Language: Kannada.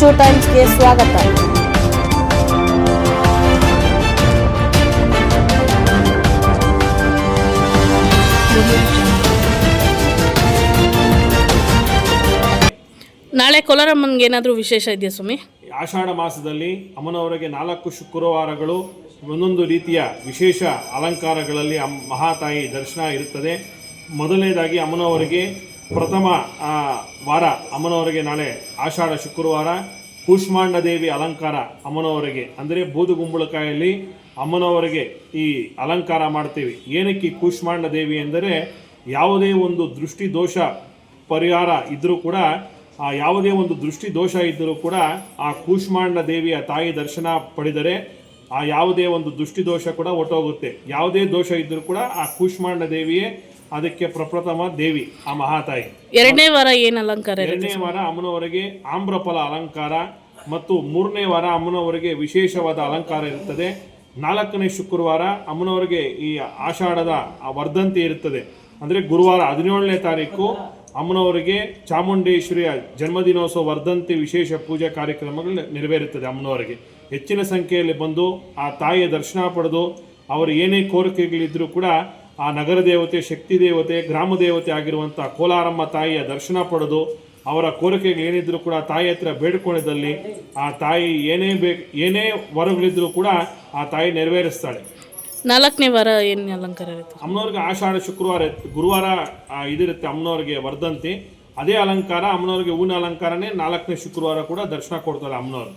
ಕಿಚ್ಚು ಟೈಮ್ಸ್ಗೆ ಸ್ವಾಗತ. ನಾಳೆ ಕೋಲಾರಮ್ಮನ್ಗೆ ಏನಾದರೂ ವಿಶೇಷ ಇದೆಯಾ ಸ್ವಾಮಿ? ಆಷಾಢ ಮಾಸದಲ್ಲಿ ಅಮ್ಮನವರಿಗೆ ನಾಲ್ಕು ಶುಕ್ರವಾರಗಳು ಒಂದೊಂದು ರೀತಿಯ ವಿಶೇಷ ಅಲಂಕಾರಗಳಲ್ಲಿ ಅಮ್ಮ ಮಹಾತಾಯಿ ದರ್ಶನ ಇರುತ್ತದೆ. ಮೊದಲನೇದಾಗಿ ಅಮ್ಮನವರಿಗೆ ಪ್ರಥಮ ವಾರ ಅಮ್ಮನವರಿಗೆ ನಾಳೆ ಆಷಾಢ ಶುಕ್ರವಾರ ಕೂಷ್ಮಾಂಡ ದೇವಿ ಅಲಂಕಾರ ಅಮ್ಮನವರಿಗೆ. ಅಂದರೆ ಬೂದುಗುಂಬಳಕಾಯಲ್ಲಿ ಅಮ್ಮನವರಿಗೆ ಈ ಅಲಂಕಾರ ಮಾಡ್ತೀವಿ. ಏನಕ್ಕೆ ಕೂಷ್ಮಾಂಡ ದೇವಿ ಎಂದರೆ ಯಾವುದೇ ಒಂದು ದೃಷ್ಟಿ ದೋಷ ಪರಿಹಾರ ಇದ್ದರೂ ಕೂಡ, ಆ, ಯಾವುದೇ ಒಂದು ದೃಷ್ಟಿ ದೋಷ ಇದ್ದರೂ ಕೂಡ ಆ ಕೂಷ್ಮಾಂಡ ದೇವಿಯ ತಾಯಿ ದರ್ಶನ ಪಡೆದರೆ ಆ ಯಾವುದೇ ಒಂದು ದೃಷ್ಟಿ ದೋಷ ಕೂಡ ಒಟ್ಟೋಗುತ್ತೆ. ಯಾವುದೇ ದೋಷ ಇದ್ದರೂ ಕೂಡ ಆ ಕೂಷ್ಮಾಂಡ ದೇವಿಯೇ ಅದಕ್ಕೆ ಪ್ರಪ್ರಥಮ ದೇವಿ ಆ ಮಹಾತಾಯಿ. ಎರಡನೇ ವಾರ ಏನು ಅಲಂಕಾರ ಎರಡನೇ ವಾರ ಅಮ್ಮನವರಿಗೆ ಆಮ್ರಫಲ ಅಲಂಕಾರ ಮತ್ತು ಮೂರನೇ ವಾರ ಅಮ್ಮನವರಿಗೆ ವಿಶೇಷವಾದ ಅಲಂಕಾರ ಇರುತ್ತದೆ. ನಾಲ್ಕನೇ ಶುಕ್ರವಾರ ಅಮ್ಮನವರಿಗೆ ಈ ಆಷಾಢದ ಆ ವರ್ಧಂತಿ ಇರುತ್ತದೆ. ಅಂದರೆ ಗುರುವಾರ ಹದಿನೇಳನೇ ತಾರೀಕು ಅಮ್ಮನವರಿಗೆ ಚಾಮುಂಡೇಶ್ವರಿಯ ಜನ್ಮದಿನೋತ್ಸವ ವರ್ಧಂತಿ ವಿಶೇಷ ಪೂಜಾ ಕಾರ್ಯಕ್ರಮಗಳು ನೆರವೇರುತ್ತದೆ ಅಮ್ಮನವರಿಗೆ. ಹೆಚ್ಚಿನ ಸಂಖ್ಯೆಯಲ್ಲಿ ಬಂದು ಆ ತಾಯಿಯ ದರ್ಶನ ಪಡೆದು ಅವರು ಏನೇ ಕೋರಿಕೆಗಳಿದ್ದರೂ ಕೂಡ ಆ ನಗರ ದೇವತೆ ಶಕ್ತಿ ದೇವತೆ ಗ್ರಾಮ ದೇವತೆ ಆಗಿರುವಂಥ ಕೋಲಾರಮ್ಮ ತಾಯಿಯ ದರ್ಶನ ಪಡೆದು ಅವರ ಕೋರಿಕೆಗೆ ಏನಿದ್ರು ಕೂಡ ತಾಯಿ ಹತ್ರ ಬೇಡಿಕೊಂಡಿದ್ದಲ್ಲಿ ಆ ತಾಯಿ ಏನೇ ಬೇಕು ಏನೇ ವರಗಳಿದ್ರು ಕೂಡ ಆ ತಾಯಿ ನೆರವೇರಿಸ್ತಾಳೆ. ನಾಲ್ಕನೇ ವಾರ ಏನು ಅಲಂಕಾರ ಇರುತ್ತೆ ಅಮ್ಮನವ್ರಿಗೆ ಆಷಾಢ ಶುಕ್ರವಾರ ಗುರುವಾರ ಆ, ಇದಿರುತ್ತೆ ಅಮ್ಮನವ್ರಿಗೆ ವರ್ಧಂತಿ. ಅದೇ ಅಲಂಕಾರ ಅಮ್ಮನವ್ರಿಗೆ ಹೂವಿನ ಅಲಂಕಾರನೇ ನಾಲ್ಕನೇ ಶುಕ್ರವಾರ ಕೂಡ ದರ್ಶನ ಕೊಡ್ತಾರೆ ಅಮ್ಮನವ್ರು.